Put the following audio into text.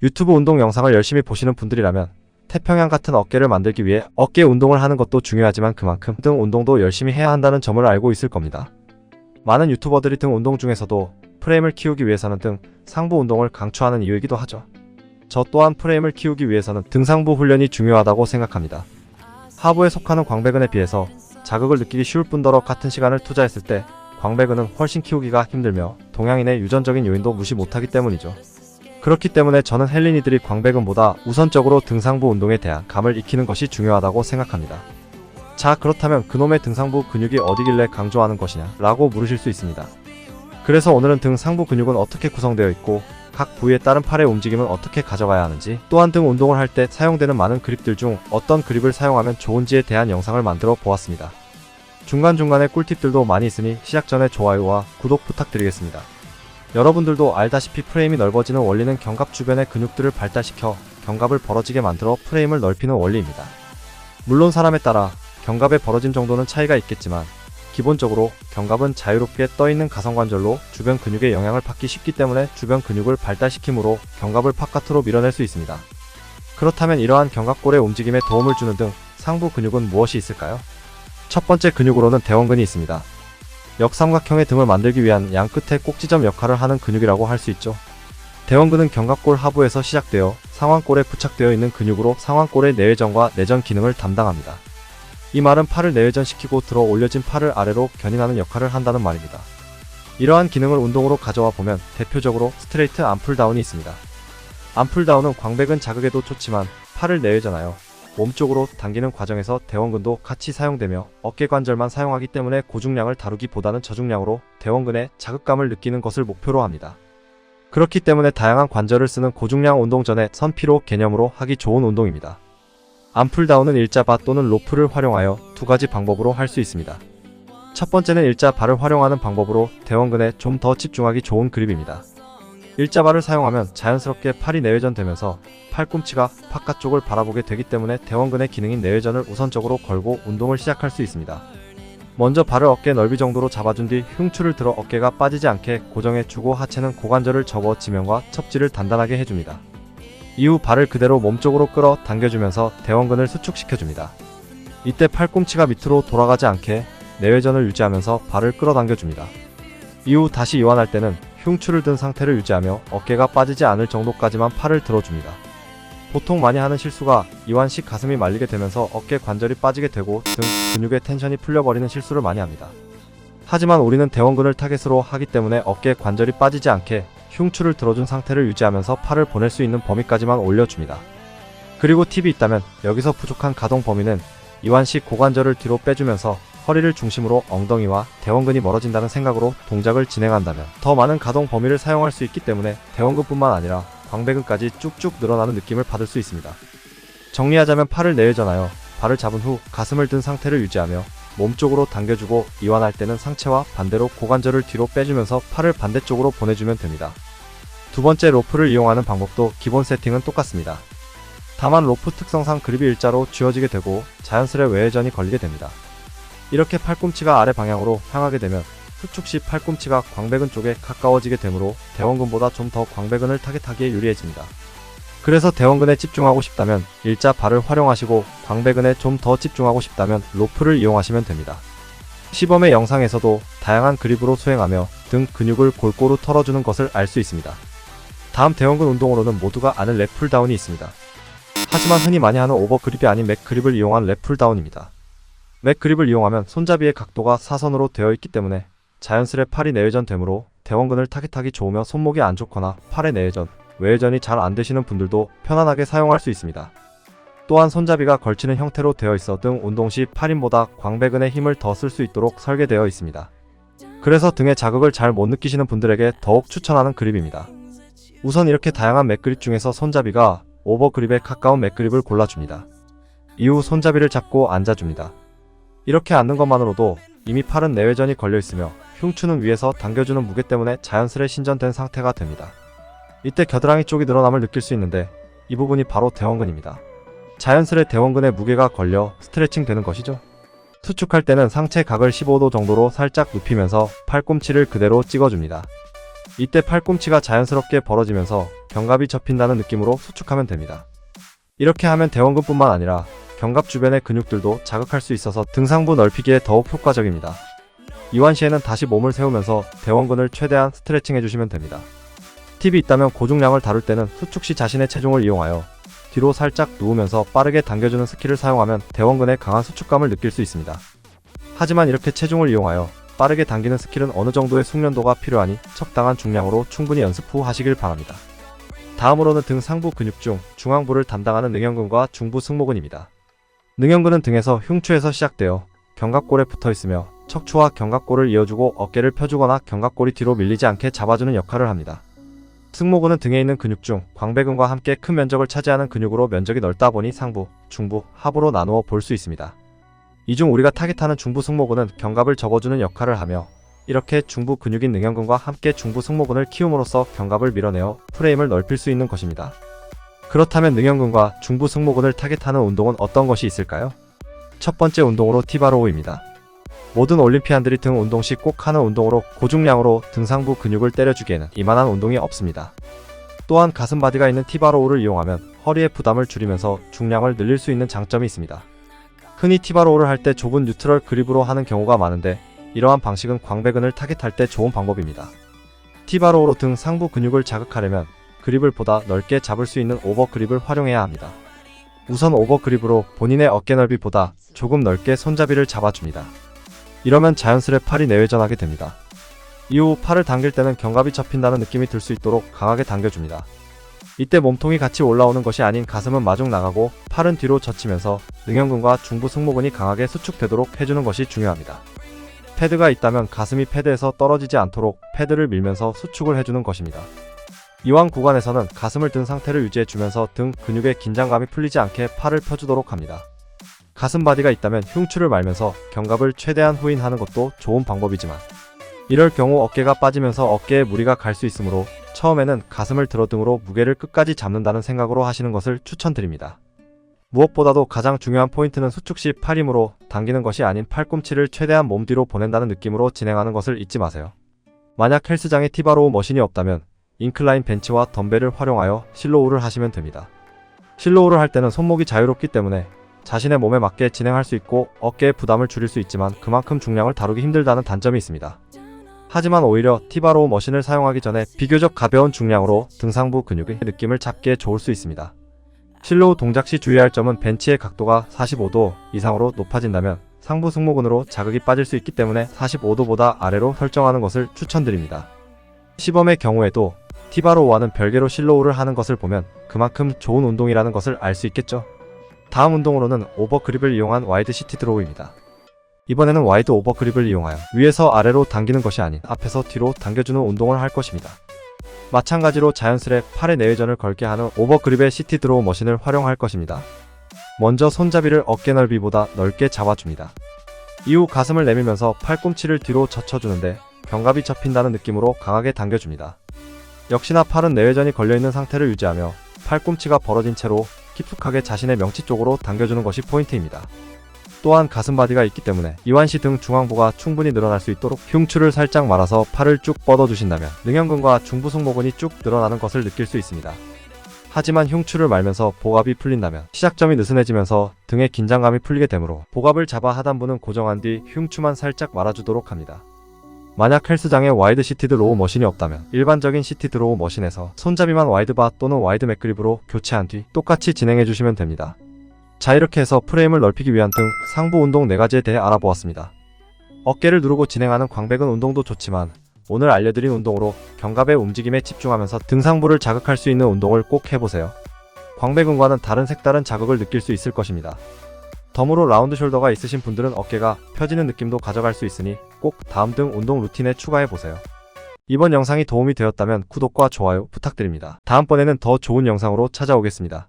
유튜브 운동 영상을 열심히 보시는 분들이라면 태평양 같은 어깨를 만들기 위해 어깨 운동을 하는 것도 중요하지만 그만큼 등 운동도 열심히 해야 한다는 점을 알고 있을 겁니다. 많은 유튜버들이 등 운동 중에서도 프레임을 키우기 위해서는 등 상부 운동을 강추하는 이유이기도 하죠. 저 또한 프레임을 키우기 위해서는 등상부 훈련이 중요하다고 생각합니다. 하부에 속하는 광배근에 비해서 자극을 느끼기 쉬울 뿐더러 같은 시간을 투자했을 때 광배근은 훨씬 키우기가 힘들며 동양인의 유전적인 요인도 무시 못하기 때문이죠. 그렇기 때문에 저는 헬린이들이 광배근보다 우선적으로 등상부 운동에 대한 감을 익히는 것이 중요하다고 생각합니다. 자, 그렇다면 그놈의 등상부 근육이 어디길래 강조하는 것이냐? 라고 물으실 수 있습니다. 그래서 오늘은 등 상부 근육은 어떻게 구성되어 있고 각 부위에 따른 팔의 움직임은 어떻게 가져가야 하는지 또한 등 운동을 할 때 사용되는 많은 그립들 중 어떤 그립을 사용하면 좋은지에 대한 영상을 만들어 보았습니다. 중간중간에 꿀팁들도 많이 있으니 시작 전에 좋아요와 구독 부탁드리겠습니다. 여러분들도 알다시피 프레임이 넓어지는 원리는 견갑 주변의 근육들을 발달시켜 견갑을 벌어지게 만들어 프레임을 넓히는 원리입니다. 물론 사람에 따라 견갑의 벌어짐 정도는 차이가 있겠지만 기본적으로 견갑은 자유롭게 떠있는 가성관절로 주변 근육에 영향을 받기 쉽기 때문에 주변 근육을 발달시키므로 견갑을 바깥으로 밀어낼 수 있습니다. 그렇다면 이러한 견갑골의 움직임에 도움을 주는 등 상부 근육은 무엇이 있을까요? 첫 번째 근육으로는 대원근이 있습니다. 역삼각형의 등을 만들기 위한 양 끝에 꼭지점 역할을 하는 근육이라고 할 수 있죠. 대원근은 견갑골 하부에서 시작되어 상완골에 부착되어 있는 근육으로 상완골의 내외전과 내전 기능을 담당합니다. 이 말은 팔을 내외전시키고 들어 올려진 팔을 아래로 견인하는 역할을 한다는 말입니다. 이러한 기능을 운동으로 가져와 보면 대표적으로 스트레이트 암풀다운이 있습니다. 암풀다운은 광배근 자극에도 좋지만 팔을 내외전하여 몸쪽으로 당기는 과정에서 대원근도 같이 사용되며 어깨 관절만 사용하기 때문에 고중량을 다루기보다는 저중량으로 대원근의 자극감을 느끼는 것을 목표로 합니다. 그렇기 때문에 다양한 관절을 쓰는 고중량 운동 전에 선피로 개념으로 하기 좋은 운동입니다. 암풀다운은 일자 바 또는 로프를 활용하여 두 가지 방법으로 할 수 있습니다. 첫 번째는 일자 바를 활용하는 방법으로 대원근에 좀 더 집중하기 좋은 그립입니다. 일자 바를 사용하면 자연스럽게 팔이 내외전되면서 팔꿈치가 바깥쪽을 바라보게 되기 때문에 대원근의 기능인 내외전을 우선적으로 걸고 운동을 시작할 수 있습니다. 먼저 발을 어깨 넓이 정도로 잡아준 뒤 흉추를 들어 어깨가 빠지지 않게 고정해 주고 하체는 고관절을 접어 지면과 첩지를 단단하게 해줍니다. 이후 발을 그대로 몸쪽으로 끌어 당겨주면서 대원근을 수축시켜줍니다. 이때 팔꿈치가 밑으로 돌아가지 않게 내외전을 유지하면서 발을 끌어 당겨줍니다. 이후 다시 이완할 때는 흉추를 든 상태를 유지하며 어깨가 빠지지 않을 정도까지만 팔을 들어줍니다. 보통 많이 하는 실수가 이완 시 가슴이 말리게 되면서 어깨 관절이 빠지게 되고 등 근육의 텐션이 풀려버리는 실수를 많이 합니다. 하지만 우리는 대원근을 타겟으로 하기 때문에 어깨 관절이 빠지지 않게 흉추를 들어준 상태를 유지하면서 팔을 보낼 수 있는 범위까지만 올려줍니다. 그리고 팁이 있다면 여기서 부족한 가동 범위는 이완 시 고관절을 뒤로 빼주면서 허리를 중심으로 엉덩이와 대원근이 멀어진다는 생각으로 동작을 진행한다면 더 많은 가동 범위를 사용할 수 있기 때문에 대원근뿐만 아니라 광배근까지 쭉쭉 늘어나는 느낌을 받을 수 있습니다. 정리하자면 팔을 내외전하여 발을 잡은 후 가슴을 든 상태를 유지하며 몸쪽으로 당겨주고 이완할 때는 상체와 반대로 고관절을 뒤로 빼주면서 팔을 반대쪽으로 보내주면 됩니다. 두 번째 로프를 이용하는 방법도 기본 세팅은 똑같습니다. 다만 로프 특성상 그립이 일자로 쥐어지게 되고 자연스레 외회전이 걸리게 됩니다. 이렇게 팔꿈치가 아래 방향으로 향하게 되면 수축 시 팔꿈치가 광배근 쪽에 가까워지게 되므로 대원근보다 좀 더 광배근을 타겟하기에 유리해집니다. 그래서 대원근에 집중하고 싶다면 일자 발을 활용하시고 광배근에 좀 더 집중하고 싶다면 로프를 이용하시면 됩니다. 시범의 영상에서도 다양한 그립으로 수행하며 등 근육을 골고루 털어주는 것을 알 수 있습니다. 다음 대원근 운동으로는 모두가 아는 랩 풀다운이 있습니다. 하지만 흔히 많이 하는 오버 그립이 아닌 맥 그립을 이용한 랩 풀다운입니다. 맥 그립을 이용하면 손잡이의 각도가 사선으로 되어 있기 때문에 자연스레 팔이 내외전 되므로 대원근을 타겟하기 좋으며 손목이 안 좋거나 팔의 내외전, 외회전이 잘 안 되시는 분들도 편안하게 사용할 수 있습니다. 또한 손잡이가 걸치는 형태로 되어 있어 등 운동 시 팔힘보다 광배근에 힘을 더 쓸 수 있도록 설계되어 있습니다. 그래서 등의 자극을 잘 못 느끼시는 분들에게 더욱 추천하는 그립입니다. 우선 이렇게 다양한 맥그립 중에서 손잡이가 오버 그립에 가까운 맥그립을 골라줍니다. 이후 손잡이를 잡고 앉아줍니다. 이렇게 앉는 것만으로도 이미 팔은 내외전이 걸려 있으며 흉추는 위에서 당겨주는 무게 때문에 자연스레 신전된 상태가 됩니다. 이때 겨드랑이 쪽이 늘어남을 느낄 수 있는데 이 부분이 바로 대원근입니다. 자연스레 대원근에 무게가 걸려 스트레칭 되는 것이죠. 수축할 때는 상체 각을 15도 정도로 살짝 눕히면서 팔꿈치를 그대로 찍어줍니다. 이때 팔꿈치가 자연스럽게 벌어지면서 견갑이 접힌다는 느낌으로 수축하면 됩니다. 이렇게 하면 대원근뿐만 아니라 견갑 주변의 근육들도 자극할 수 있어서 등상부 넓히기에 더욱 효과적입니다. 이완 시에는 다시 몸을 세우면서 대원근을 최대한 스트레칭 해주시면 됩니다. 팁이 있다면 고중량을 다룰 때는 수축 시 자신의 체중을 이용하여 뒤로 살짝 누우면서 빠르게 당겨주는 스킬을 사용하면 대원근의 강한 수축감을 느낄 수 있습니다. 하지만 이렇게 체중을 이용하여 빠르게 당기는 스킬은 어느 정도의 숙련도가 필요하니 적당한 중량으로 충분히 연습 후 하시길 바랍니다. 다음으로는 등 상부 근육 중 중앙부를 담당하는 능형근과 중부 승모근입니다. 능형근은 등에서 흉추에서 시작되어 견갑골에 붙어 있으며 척추와 견갑골을 이어주고 어깨를 펴주거나 견갑골이 뒤로 밀리지 않게 잡아주는 역할을 합니다. 승모근은 등에 있는 근육 중 광배근과 함께 큰 면적을 차지하는 근육으로 면적이 넓다 보니 상부, 중부, 하부로 나누어 볼 수 있습니다. 이 중 우리가 타깃하는 중부 승모근은 견갑을 접어주는 역할을 하며 이렇게 중부 근육인 능형근과 함께 중부 승모근을 키움으로써 견갑을 밀어내어 프레임을 넓힐 수 있는 것입니다. 그렇다면 능형근과 중부 승모근을 타깃하는 운동은 어떤 것이 있을까요? 첫 번째 운동으로 티바로우입니다. 모든 올림피안들이 등 운동 시 꼭 하는 운동으로 고중량으로 등상부 근육을 때려주기에는 이만한 운동이 없습니다. 또한 가슴 바디가 있는 티바로우를 이용하면 허리의 부담을 줄이면서 중량을 늘릴 수 있는 장점이 있습니다. 흔히 티바로우를 할 때 좁은 뉴트럴 그립으로 하는 경우가 많은데 이러한 방식은 광배근을 타겟할 때 좋은 방법입니다. 티바로우로 등 상부 근육을 자극하려면 그립을 보다 넓게 잡을 수 있는 오버 그립을 활용해야 합니다. 우선 오버 그립으로 본인의 어깨 넓이보다 조금 넓게 손잡이를 잡아줍니다. 이러면 자연스레 팔이 내외전하게 됩니다. 이후 팔을 당길 때는 견갑이 접힌다는 느낌이 들 수 있도록 강하게 당겨줍니다. 이때 몸통이 같이 올라오는 것이 아닌 가슴은 마중 나가고 팔은 뒤로 젖히면서 능형근과 중부 승모근이 강하게 수축되도록 해주는 것이 중요합니다. 패드가 있다면 가슴이 패드에서 떨어지지 않도록 패드를 밀면서 수축을 해주는 것입니다. 이왕 구간에서는 가슴을 든 상태를 유지해주면서 등 근육의 긴장감이 풀리지 않게 팔을 펴주도록 합니다. 가슴 바디가 있다면 흉추를 말면서 견갑을 최대한 후인하는 것도 좋은 방법이지만 이럴 경우 어깨가 빠지면서 어깨에 무리가 갈 수 있으므로 처음에는 가슴을 들어 등으로 무게를 끝까지 잡는다는 생각으로 하시는 것을 추천드립니다. 무엇보다도 가장 중요한 포인트는 수축 시 팔힘으로 당기는 것이 아닌 팔꿈치를 최대한 몸 뒤로 보낸다는 느낌으로 진행하는 것을 잊지 마세요. 만약 헬스장에 티바로우 머신이 없다면 인클라인 벤치와 덤벨을 활용하여 실로우를 하시면 됩니다. 실로우를 할 때는 손목이 자유롭기 때문에 자신의 몸에 맞게 진행할 수 있고 어깨의 부담을 줄일 수 있지만 그만큼 중량을 다루기 힘들다는 단점이 있습니다. 하지만 오히려 티바로우 머신을 사용하기 전에 비교적 가벼운 중량으로 등상부 근육의 느낌을 잡기에 좋을 수 있습니다. 실로우 동작 시 주의할 점은 벤치의 각도가 45도 이상으로 높아진다면 상부 승모근으로 자극이 빠질 수 있기 때문에 45도보다 아래로 설정하는 것을 추천드립니다. 시범의 경우에도 티바로우와는 별개로 실로우를 하는 것을 보면 그만큼 좋은 운동이라는 것을 알 수 있겠죠. 다음 운동으로는 오버그립을 이용한 와이드 시티 드로우입니다. 이번에는 와이드 오버그립을 이용하여 위에서 아래로 당기는 것이 아닌 앞에서 뒤로 당겨주는 운동을 할 것입니다. 마찬가지로 자연스레 팔의 내외전을 걸게 하는 오버그립의 시티 드로우 머신을 활용할 것입니다. 먼저 손잡이를 어깨 넓이보다 넓게 잡아줍니다. 이후 가슴을 내밀면서 팔꿈치를 뒤로 젖혀주는데 견갑이 접힌다는 느낌으로 강하게 당겨줍니다. 역시나 팔은 내외전이 걸려있는 상태를 유지하며 팔꿈치가 벌어진 채로 깊숙하게 자신의 명치 쪽으로 당겨주는 것이 포인트입니다. 또한 가슴 바디가 있기 때문에 이완시 등 중앙부가 충분히 늘어날 수 있도록 흉추를 살짝 말아서 팔을 쭉 뻗어주신다면 능형근과 중부 승모근이 쭉 늘어나는 것을 느낄 수 있습니다. 하지만 흉추를 말면서 복압이 풀린다면 시작점이 느슨해지면서 등의 긴장감이 풀리게 되므로 복압을 잡아 하단부는 고정한 뒤 흉추만 살짝 말아주도록 합니다. 만약 헬스장에 와이드 시티드 로우 머신이 없다면 일반적인 시티드 로우 머신에서 손잡이만 와이드바 또는 와이드 맥그립으로 교체한 뒤 똑같이 진행해 주시면 됩니다. 자 이렇게 해서 프레임을 넓히기 위한 등 상부 운동 4가지에 대해 알아보았습니다. 어깨를 누르고 진행하는 광배근 운동도 좋지만 오늘 알려드린 운동으로 견갑의 움직임에 집중하면서 등상부를 자극할 수 있는 운동을 꼭 해보세요. 광배근과는 다른 색다른 자극을 느낄 수 있을 것입니다. 덤으로 라운드 숄더가 있으신 분들은 어깨가 펴지는 느낌도 가져갈 수 있으니 꼭 다음 등 운동 루틴에 추가해보세요. 이번 영상이 도움이 되었다면 구독과 좋아요 부탁드립니다. 다음번에는 더 좋은 영상으로 찾아오겠습니다.